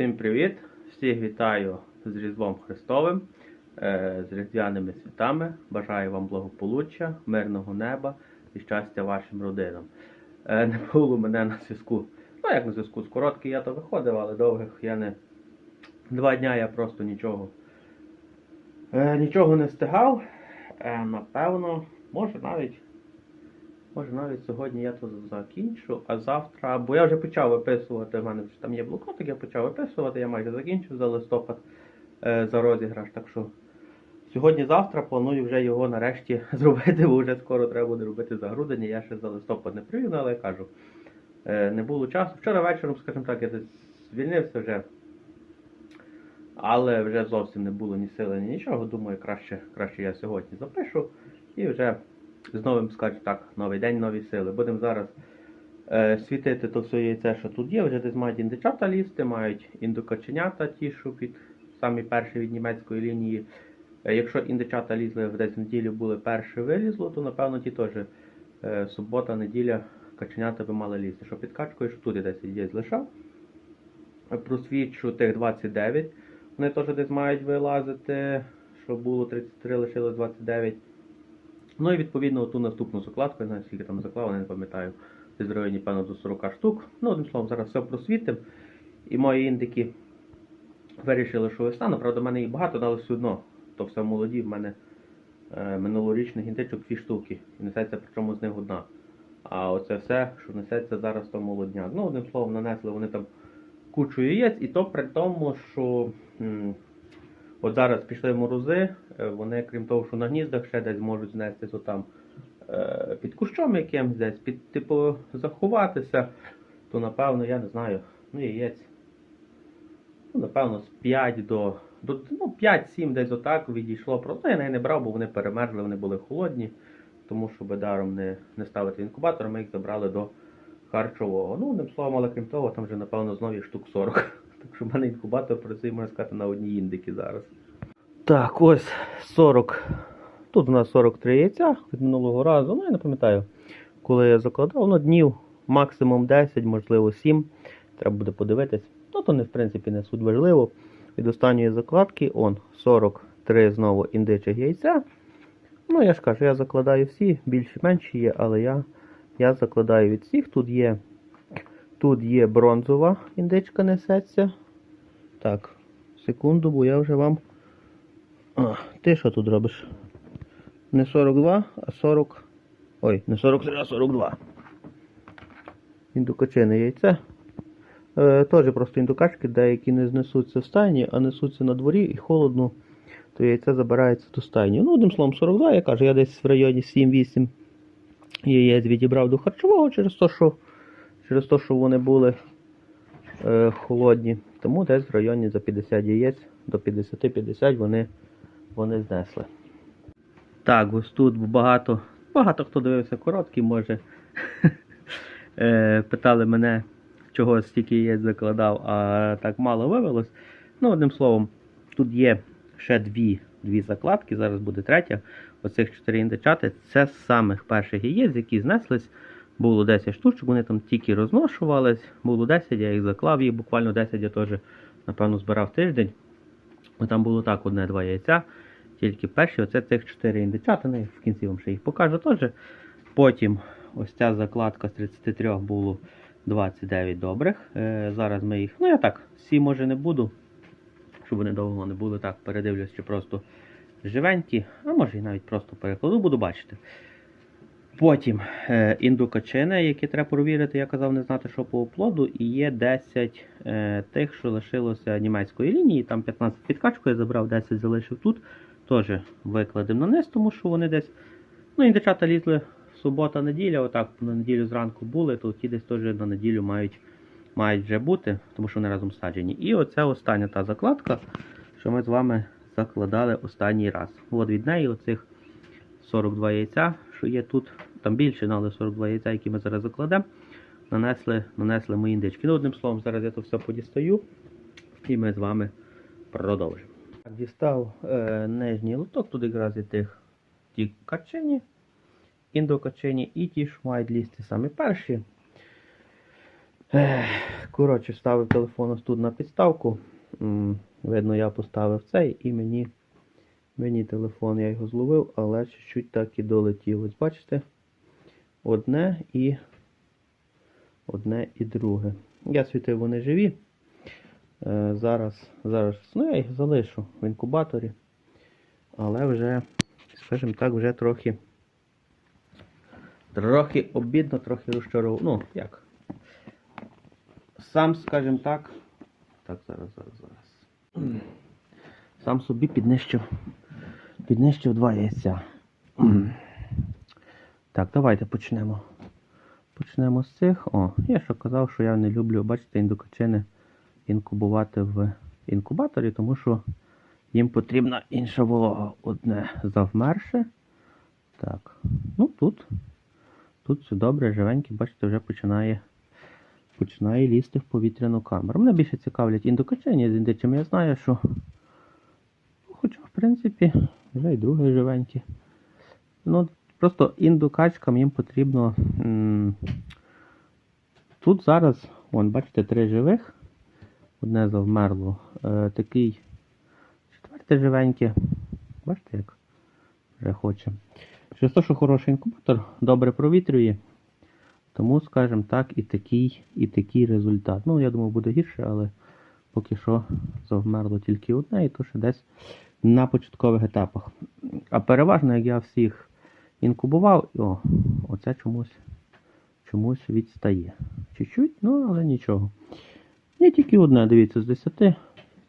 Всім привіт! Всіх вітаю з Різдвом Христовим, е, з Різдвяними святами. Бажаю вам благополуччя, мирного неба і щастя вашим родинам. Е, Не було мене на зв'язку. Ну, як на зв'язку, з короткий я то виходив, але довгих я не. Два дня я просто нічого. е, Нічого не встигав. Напевно, може навіть. Може навіть сьогодні я то закінчу, а завтра, бо я вже почав виписувати, в мене там є блокнотик, я почав виписувати, я майже закінчив за листопад е, за розіграш. Так що сьогодні-завтра планую вже його нарешті зробити, бо вже скоро треба буде робити за грудень. Я ще за листопад не привів, але я кажу, е, не було часу. Вчора вечором, скажімо так, я десь звільнився вже. Але вже зовсім не було ні сили, ні нічого. Думаю, краще, краще я сьогодні запишу і вже з новим скажу так, новий день, нові сили. Будемо зараз е, світити то все яйце, що тут є. Вже десь мають індичата лізти, мають індокаченята, ті, що під самі перші від німецької лінії. Е, якщо індичата лізли в десь неділю були перше вилізло, то напевно ті теж е, субота, неділя каченята би мали лізти. Що під качкою, що тут 10 яєць лишав. Просвідчу тих 29. Вони теж десь мають вилазити, що було 33, лишилось 29. Ну і відповідно ту наступну закладку, я знаю, скільки там заклав, я не пам'ятаю, десь в районі, певно, до 40 штук. Ну, одним словом, зараз все просвітим. І мої індики вирішили, що весна. Правда, в мене їх багато, але все одно. То все молоді, в мене е, минулорічних індичок дві штуки. І несеться причому з них одна. А оце все, що несеться зараз, то молодняк. Ну, одним словом, нанесли вони там кучу яєць, і то при тому, що. м, От зараз пішли морози, вони, крім того, що на гніздах ще десь можуть знести то там е, під кущом якимсь десь, під, типу, заховатися, то напевно, я не знаю, ну яєць. Ну, напевно, з 5 до, до ну, 5-7 десь отак відійшло. Просто я не брав, бо вони перемерзли, вони були холодні, тому що би даром не, не ставити інкубатор, ми їх забрали до харчового. Ну, одним словом, але крім того, там вже, напевно, знову штук 40. Так що в мене інкубатор працює, можна сказати, на одній індики зараз. Так, ось 40. Тут у нас 43 яйця від минулого разу. Ну, я не пам'ятаю, коли я закладав. Ну, днів максимум 10, можливо 7. Треба буде подивитись. Ну, то не, в принципі, не суть важливо. Від останньої закладки, он 43 знову індичих яйця. Ну, я ж кажу, я закладаю всі, більші-менші є, але я, я закладаю від всіх. Тут є Тут є бронзова індичка несеться. Так, секунду, бо я вже вам. А, ти що тут робиш? Не 42, а 40. Ой, не 43, а 42. Індукачине яйце. Е, Теж просто індукачки, деякі не знесуться в стайні, а несуться на дворі і холодно, то яйце забирається до стайні. Ну, одним словом, 42, я кажу, я десь в районі 7-8 яєць відібрав до харчового через те, що через те, що вони були е, холодні. Тому десь в районі за 50 яєць до 50-50 вони, вони знесли. Так, ось тут багато, багато хто дивився короткі, може. е, питали мене, чого стільки яєць закладав, а так мало вивелось. Ну, одним словом, тут є ще дві, дві закладки, зараз буде третя. Оцих чотири індичати. Це з самих перших яєць, які знеслись. Було 10 штучок, вони там тільки розношувались. Було 10, я їх заклав, їх буквально 10 я теж, напевно, збирав тиждень. Бо там було так, одне-два яйця. Тільки перші, оце цих 4 індичата, ну, в кінці вам ще їх покажу теж. Потім ось ця закладка з 33 було 29 добрих. Е, зараз ми їх, ну я так, всі може не буду, щоб вони довго не були так, передивлюсь, чи просто живенькі, а може і навіть просто перекладу, буду бачити. Потім е, індукачини, які треба провірити, я казав не знати, що по оплоду, і є 10 е, тих, що лишилося німецької лінії, там 15 підкачку я забрав, 10 залишив тут. Теж викладемо на низ, тому що вони десь. Ну, індичата лізли субота-неділя, отак на неділю зранку були, то ті десь теж на неділю мають, мають вже бути, тому що вони разом саджені. І оце остання та закладка, що ми з вами закладали останній раз. От від неї оцих 42 яйця, що є тут, там більше, ну, але 42 яйця, які ми зараз закладемо, нанесли, нанесли мої індички. Ну, одним словом, зараз я то все подістаю і ми з вами продовжимо. Дістав е, нижній лоток, тут якраз і тих ті качині, індокачині і ті, лізти самі перші. Коротше, ставив телефон ось тут на підставку. Видно, я поставив цей і мені, мені телефон я його зловив, але чуть-чуть так і долетів. Ось бачите? Одне і одне і друге. Я світив, вони живі. Е, зараз, зараз, ну я їх залишу в інкубаторі. Але вже, скажімо так, вже трохи. Трохи обідно, трохи розчарував. Ну, як? Сам, скажімо так. Так, зараз, зараз, зараз. Сам собі піднищив. Піднищив два яйця. Так, давайте почнемо. Почнемо з цих. О, я ще казав, що я не люблю, бачите, індукачини інкубувати в інкубаторі, тому що їм потрібна інша волога. Одне завмерше. Так. Ну тут. Тут все добре, живеньке, бачите, вже починає починає лізти в повітряну камеру. Мене більше цікавлять індукачені з індичами. Я знаю, що. Хоча, в принципі, вже і друге живеньке. Ну, просто індукачкам їм потрібно. Тут зараз, вон, бачите, три живих. Одне завмерло. Е, такий четверте живеньке. Бачите, як вже хоче. Через те, що хороший інкубатор добре провітрює. Тому, скажімо так, і такий, і такий результат. Ну, я думаю, буде гірше, але поки що завмерло тільки одне, і то ще десь на початкових етапах. А переважно, як я всіх інкубував, о, оце чомусь, чомусь відстає. Чуть-чуть, ну, але нічого. Є тільки одне, дивіться, з 10,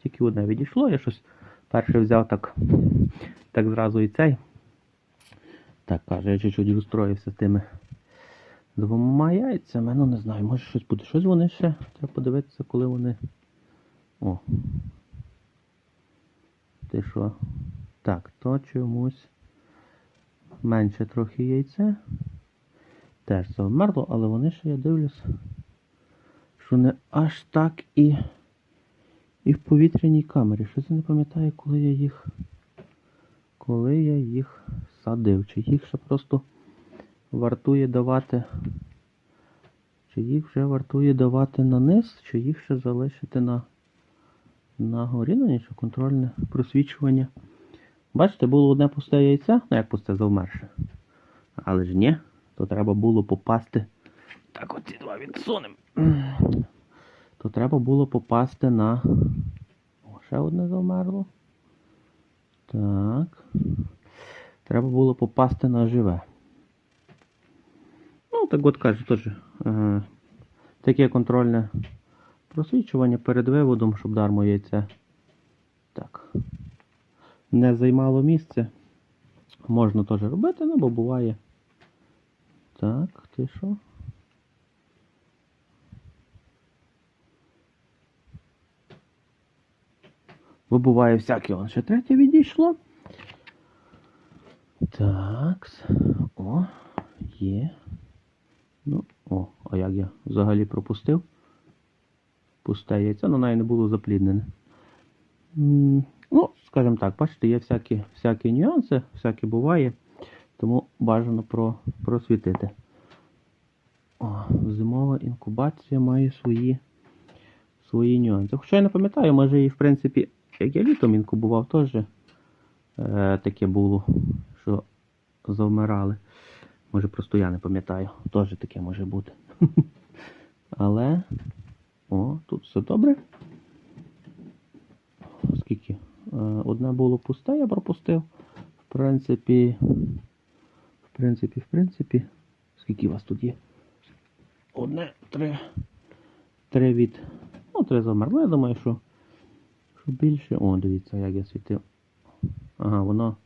тільки одне відійшло. Я щось перше взяв так, так зразу і цей. Так, каже, я чуть-чуть розстроївся з тими двома яйцями. Ну, не знаю, може щось буде. Щось вони ще. Треба подивитися, коли вони. О. Ти що? Так, то чомусь менше трохи яйце. Теж завмерло, але вони ще, я дивлюсь, що не аж так і, і в повітряній камері. Щось я не пам'ятаю, коли я їх. Коли я їх садив. Чи їх ще просто вартує давати. Чи їх вже вартує давати на низ, чи їх ще залишити на, на горі, ну нічого, контрольне просвічування. Бачите, було одне пусте яйце, ну як пусте завмерше. Але ж ні, то треба було попасти. Так, оці два відсунемо. То треба було попасти на. О, ще одне завмерло. Так. Треба було попасти на живе. Ну, так от каже, теж е, таке контрольне просвічування перед виводом, щоб дармо яйце так, не займало місце. Можна теж робити, ну, бо буває. Так, ти що? Бо буває всяке, он ще третє відійшло. Так. О, є. Ну, о, а як я взагалі пропустив? Пусте яйце, але навіть не було запліднене. Ну, скажімо так, бачите, є всякі, всякі нюанси, всяке буває, тому бажано про, просвітити. О, зимова інкубація має свої, свої нюанси. Хоча я не пам'ятаю, може і в принципі, як я літом інкубував, теж е, таке було, що завмирали. Може просто я не пам'ятаю. Теж таке може бути. Але. О, тут все добре. Скільки? Е, Одне було пусте, я пропустив. В принципі. В принципі, в принципі. Скільки у вас тут є? Одне, три. Три від. Ну, три замерли. Я думаю, що. Що більше. О, дивіться, як я світив. Ага, воно.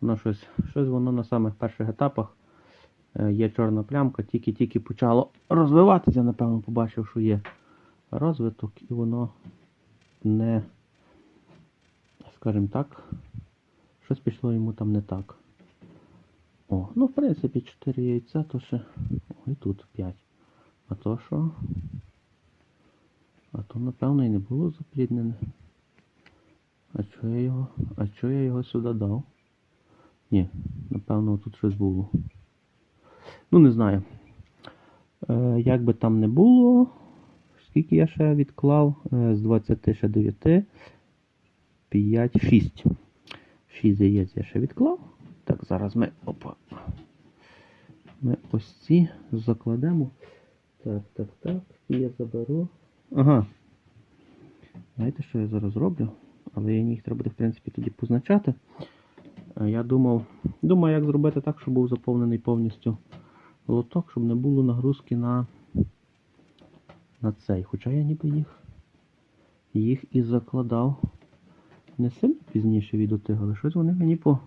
Воно щось, щось воно на самих перших етапах е, є чорна плямка, тільки-тільки почало розвиватися, напевно, побачив, що є розвиток, і воно не, скажімо так, щось пішло йому там не так. О, ну, в принципі, 4 яйця, то ще. О, і тут 5. А то що? А то, напевно, і не було запліднене. А чого я його. А чого я його сюди дав? Ні, напевно, тут щось було. Ну, не знаю. Е, як би там не було, скільки я ще відклав? Е, З 20 ще 9. 5, 6. 6 яєць я ще відклав. Так, зараз ми. Опа. Ми ось ці закладемо. Так, так, так. І я заберу. Ага. Знаєте, що я зараз роблю? Але їх треба буде, в принципі, тоді позначати. Е, Я думав, думаю, як зробити так, щоб був заповнений повністю лоток, щоб не було нагрузки на, на цей. Хоча я ніби їх, їх і закладав не сильно пізніше від щось вони мені по,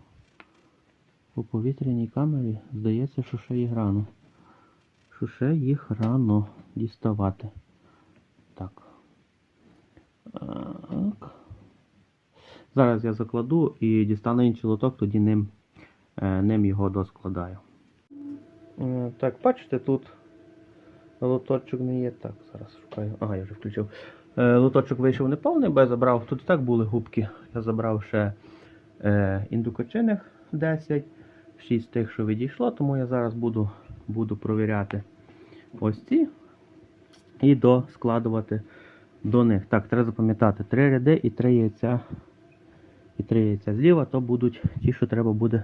по повітряній камері здається, що ще їх рано. Що ще їх рано діставати. Так. Так. Зараз я закладу і дістану інший лоток, тоді ним, е, ним його доскладаю. Е, Так, бачите, тут лоточок не є. Так, зараз шукаю. Ага, я вже включив. Е, Лоточок вийшов неповний, бо я забрав. Тут і так були губки. Я забрав ще е, індукочиних 10, 6 тих, що відійшло, тому я зараз буду, буду провіряти ось ці і доскладувати до них. Так, треба запам'ятати, 3 ряди і 3 яйця. І 3 яйця зліва, то будуть ті, що треба буде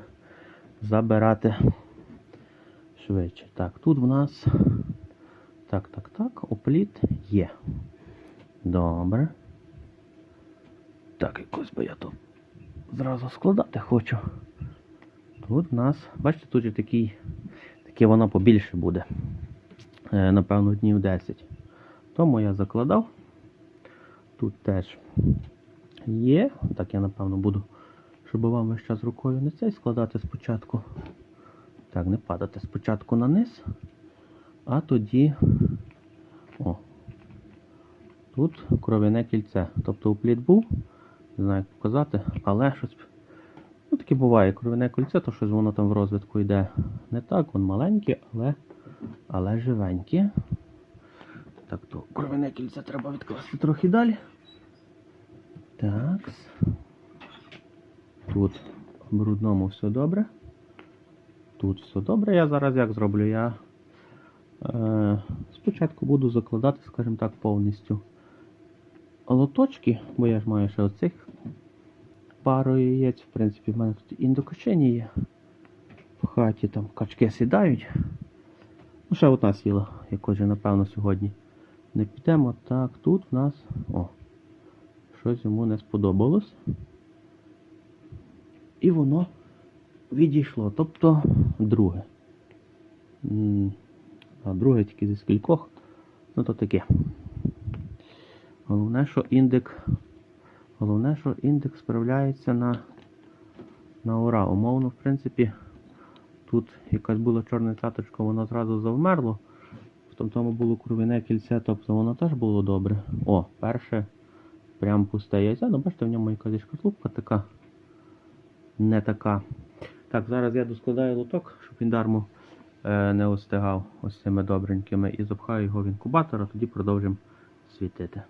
забирати швидше. Так, тут в нас. Так, так, так, опліт є. Добре. Так, якось би я тут зразу складати хочу. Тут в нас, бачите, тут же такий, таке воно побільше буде. Е, напевно, днів 10. Тому я закладав. Тут теж є. Так, я напевно буду, щоб вам весь час рукою не цей складати спочатку. Так, не падати спочатку на низ, а тоді. О. Тут кров'яне кільце. Тобто упліт був, не знаю як показати, але щось. Ну таке буває, кров'яне кільце, то щось воно там в розвитку йде не так, воно маленьке, але, але живеньке. Так, то кров'яне кільце треба відкласти трохи далі. Так. Тут в брудному все добре. Тут все добре. Я зараз як зроблю? Я е, спочатку буду закладати, скажімо так, повністю лоточки, бо я ж маю ще оцих пару яєць. В принципі, в мене тут індокочені є. В хаті там качки сідають. Ну, ще одна сіла, якось же, напевно, сьогодні не підемо. Так, тут в нас. О, щось йому не сподобалось. І воно відійшло. Тобто друге. А друге тільки зі скількох. Ну то таке. Головне, що індекс. Головне, що індекс справляється на, на ура. Умовно, в принципі, тут якась була чорна цяточка, воно зразу завмерло. В тому було кровяне кільце, тобто воно теж було добре. О, перше прям пусте яйця. Ну, бачите, в ньому якась шкатлупка така. Не така. Так, зараз я доскладаю лоток, щоб він дармо е, не остигав ось цими добренькими і запхаю його в інкубатор, а тоді продовжимо світити.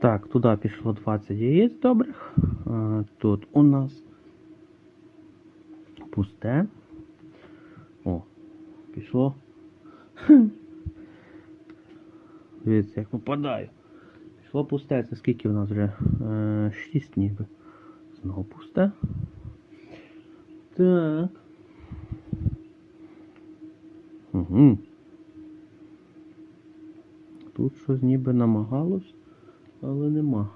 Так, туди пішло 20 яєць добрих. Е, тут у нас пусте. О, пішло. Дивіться, як попадаю. Пішло пусте, це скільки в нас вже? Е, 6 ніби. Знову пусте. Так. Угу. Тут щось ніби намагалось, але нема.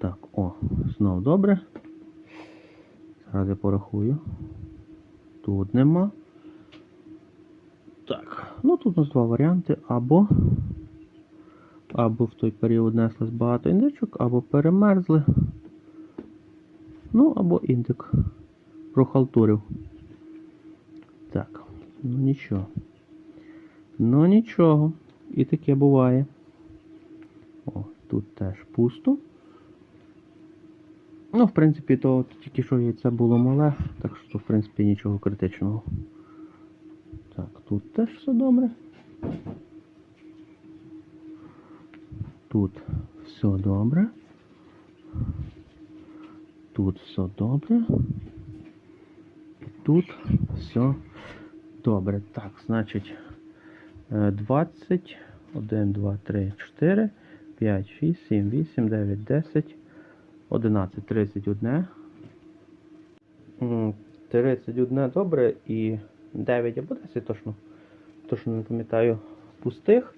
Так, о, знов добре. Зараз я порахую. Тут нема. Так, ну тут у нас два варіанти. Або або в той період неслось багато індичок, або перемерзли. Ну, або індик прохалтурив. Так, ну нічого. Ну нічого. І таке буває. Тут теж пусто. Ну, в принципі, то тільки що яйце було мале, так що, в принципі, нічого критичного. Так, тут теж все добре. Тут все добре. Тут все добре. Тут все добре. Так, значить, е, 20 1, 2, 3, 4, 5, 6, 7, 8, 9, 10, 11, 31. 31 добре і 9 або 10 точно. Точно не пам'ятаю. Пустих.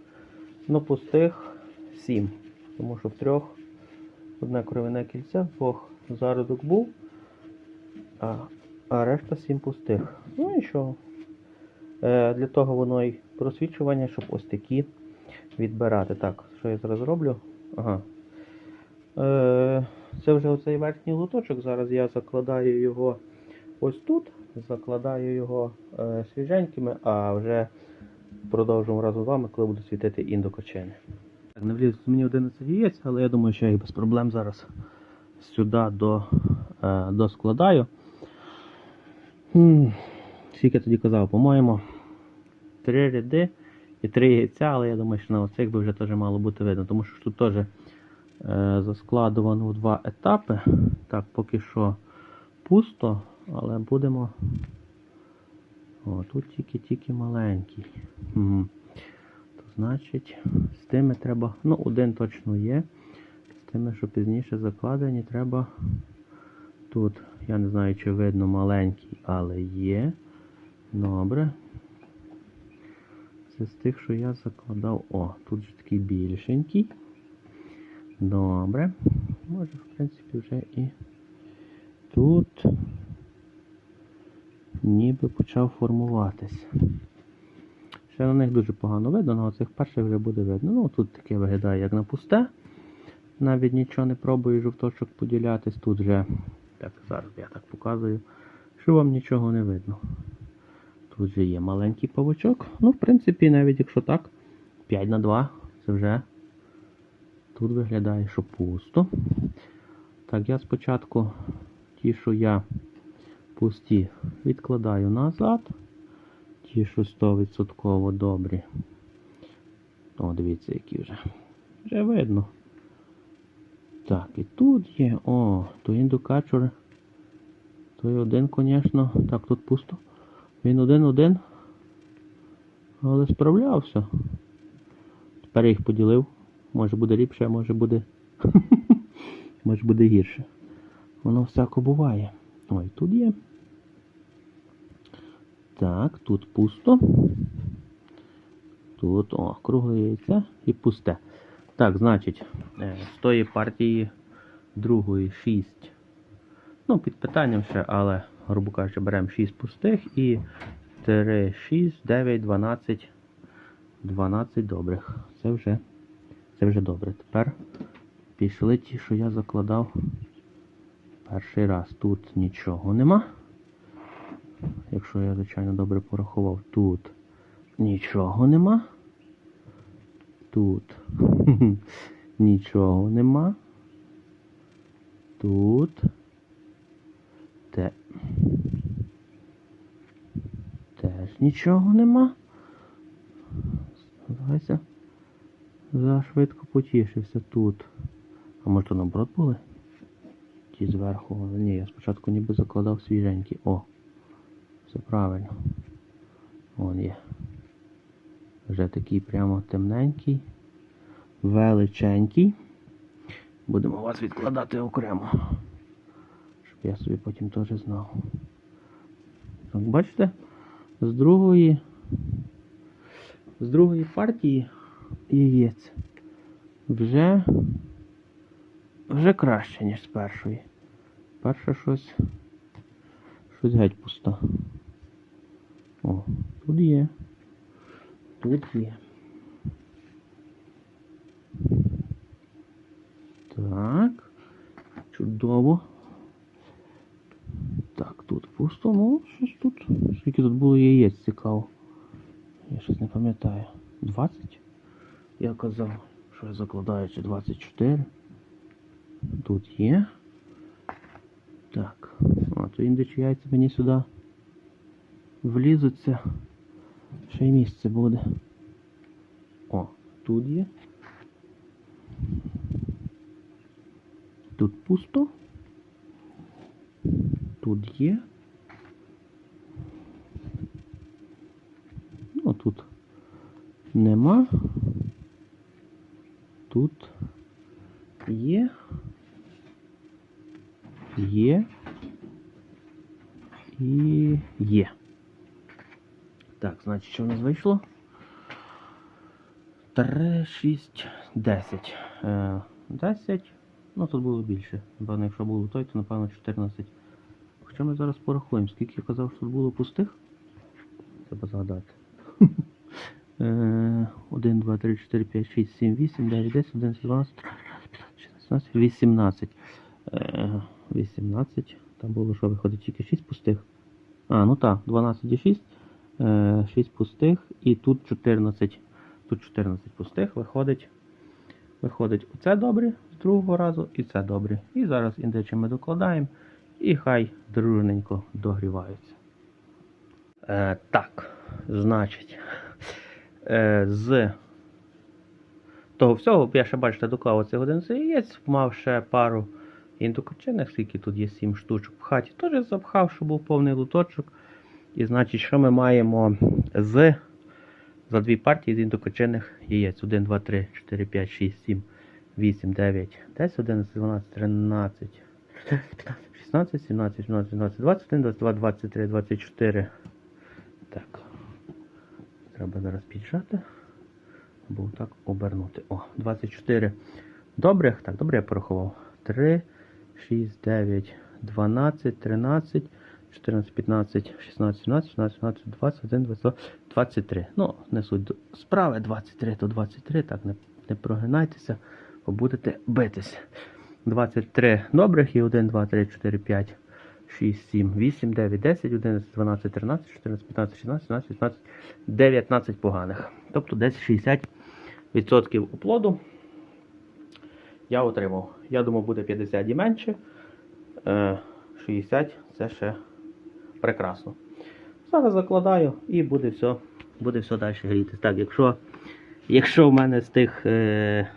Ну, пустих 7. Тому що в трьох одне кровяне кільце, двох зародок був, а, а решта 7 пустих. Ну і що? Е, для того воно і просвічування, щоб ось такі відбирати. Так, що я зараз роблю? Ага. Е, це вже оцей верхній лоточок. Зараз я закладаю його ось тут, закладаю його е, свіженькими, а вже продовжимо разом з вами, коли буду світити індокочини. Так, не вліз мені 11 яєць, але я думаю, що я їх без проблем зараз сюди до, е, доскладаю. Скільки я тоді казав, по-моєму, три ряди і три яйця, але я думаю, що на оцих би вже теж мало бути видно, тому що тут теж е, заскладувано в два етапи. Так, поки що пусто, але будемо. О, тут тільки-тільки маленький. Угу. То значить, з тими треба. Ну, один точно є. З тими, що пізніше закладені, треба. Тут, я не знаю, чи видно маленький, але є. Добре. Це з тих, що я закладав. О, тут же такий більшенький. Добре. Може, в принципі, вже і тут ніби почав формуватись. Ще на них дуже погано видно, але цих перших вже буде видно. Ну, тут таке виглядає, як на пусте. Навіть нічого не пробую жовточок поділятись. Тут вже, так, зараз я так показую, що вам нічого не видно. Тут же є маленький павучок. Ну, в принципі, навіть якщо так, 5 на 2, це вже тут виглядає, що пусто. Так, я спочатку ті, що я пусті, відкладаю назад. Ті, що 100% добрі. О, дивіться, які вже. Вже видно. Так, і тут є. О, то індукачор. Той один, звісно. Так, тут пусто. Він один-один. Але справлявся. Тепер я їх поділив. Може буде ліпше, а може буде. може буде гірше. Воно всяко буває. Ой, тут є. Так, тут пусто. Тут, о, кругле яйце і пусте. Так, значить, е, з тої партії другої 6. Ну, під питанням ще, але, грубо кажучи, беремо 6 пустих і 3, 6, 9, 12. 12 добрих. Це вже, це вже добре. Тепер пішли ті, що я закладав перший раз. Тут нічого нема. Якщо я, звичайно, добре порахував, тут нічого нема. Тут нічого нема. Тут те. Теж нічого нема. Давайся. Зашвидко потішився тут. А може то наоборот були? Ті зверху. Ні, я спочатку ніби закладав свіженькі. О! Все правильно. Вон є. Вже такий прямо темненький, величенький. Будемо вас відкладати окремо. Я собі потім теж знав. Так, бачите? З другої. З другої партії яєць вже вже краще, ніж з першої. Перша щось щось геть пуста. О, тут є. Тут є. Так. Чудово. Тут пусто, ну, щось тут. Скільки тут було яєць цікаво. Я щось не пам'ятаю. 20? Я казав, що я закладаю чи 24. Тут є. Так. А, то індичі яйця мені сюди влізуться. Ще й місце буде. О, тут є. Тут пусто. Тут є. Ну, тут нема. тут є. Є. І є. Так, значить, що в нас вийшло? 3, 6, 10. Е, 10. Ну тут було більше. Напевно, якщо було той, то напевно 14. Хоча ми зараз порахуємо, скільки я казав, що тут було пустих. Треба згадати. 1, 2, 3, 4, 5, 6, 7, 8, 9, 10, 11, 12, 13, 14, 16, 18. 18. Там було, що виходить, тільки 6 пустих. А, ну так, 12 і 6. 6 пустих і тут 14. Тут 14 пустих виходить. Виходить оце добре з другого разу і це добре. І зараз індичі ми докладаємо і хай дружненько догріваються. Е, так, значить, е, з того всього, я ще бачите, доклав оцих один яєць, мав ще пару індукочинних, скільки тут є 7 штучок в хаті, теж запхав, щоб був повний луточок. І значить, що ми маємо з за дві партії з індукочинних яєць. 1, 2, 3, 4, 5, 6, 7, 8, 9, 10, 11, 12, 13, 16, 17, 18, 19, 21, 22, 23, 24. Так. Треба зараз піджати. Або так обернути. О, 24 добрих. Так, добре я порахував. 3, 6, 9, 12, 13, 14, 15, 16, 17, 18, 19, 20, 21, 22, 23. Ну, не суть до справи. 23 то 23. Так, не, не прогинайтеся, бо будете битись. 23 добрих і 1, 2, 3, 4, 5, 6, 7, 8, 9, 10, 11, 12, 13, 14, 15, 16, 17, 18, 19 поганих. Тобто десь 60% оплоду я отримав. Я думав, буде 50 і менше. Е, 60 це ще прекрасно. Зараз закладаю і буде все, буде все далі грітися. Так, якщо, якщо в мене з тих е,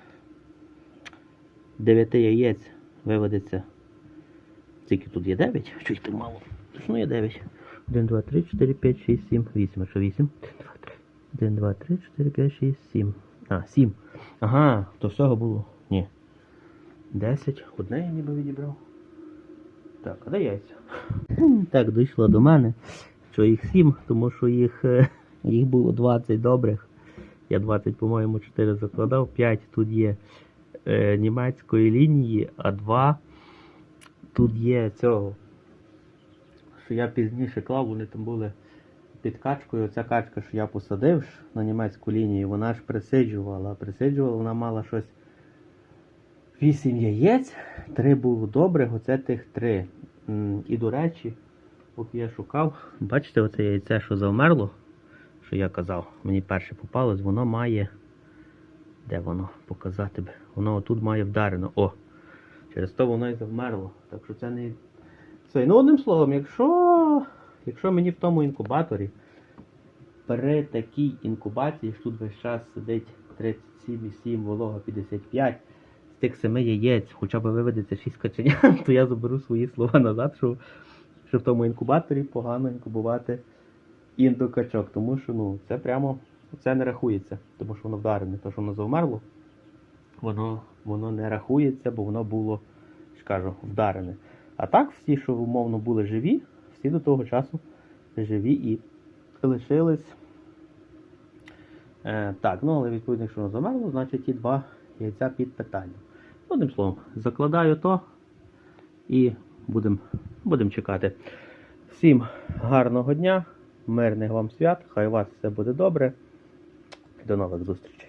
9 яєць виведеться, скільки тут є 9, щось тут мало. Точно є 9. 1, 2, 3, 4, 5, 6, 7, 8. А що 8? 1, 2, 3, 4, 5, 6, 7. А, 7. Ага, то всього було. Ні. 10. Одне я ніби відібрав. Так, а де яйця? Так, дійшло до мене, що їх 7, тому що їх, е, їх було 20 добрих. Я 20, по-моєму, 4 закладав, 5 тут є е, німецької лінії, а 2 тут є цього. Що я пізніше клав, вони там були під качкою. Оця качка, що я посадив на німецьку лінію, вона ж присиджувала. Присиджувала, вона мала щось 8 яєць, 3 було добрих, оце тих 3. І до речі, поки я шукав, бачите, оце яйце, що завмерло, що я казав, мені перше попалось, воно має. Де воно показати би? Воно отут має вдарено. О! Через то воно і завмерло. Так що це не. Це, ну одним словом, якщо, якщо мені в тому інкубаторі при такій інкубації, що тут весь час сидить 37,7, волога 55, з тих 7 яєць, хоча б виведеться 6 каченят, то я заберу свої слова назад, що, що в тому інкубаторі погано інкубувати індокачок. Тому що ну, це прямо це не рахується, тому що воно вдарене, то що воно завмерло, воно, воно не рахується, бо воно було, ж кажу, вдарене. А так, всі, що умовно були живі, всі до того часу живі і лишились. Е, так, ну але відповідно, якщо воно замерло, значить ті два яйця під питанням. Одним словом, закладаю то і будемо будем чекати. Всім гарного дня, мирних вам свят, хай у вас все буде добре. До нових зустрічей.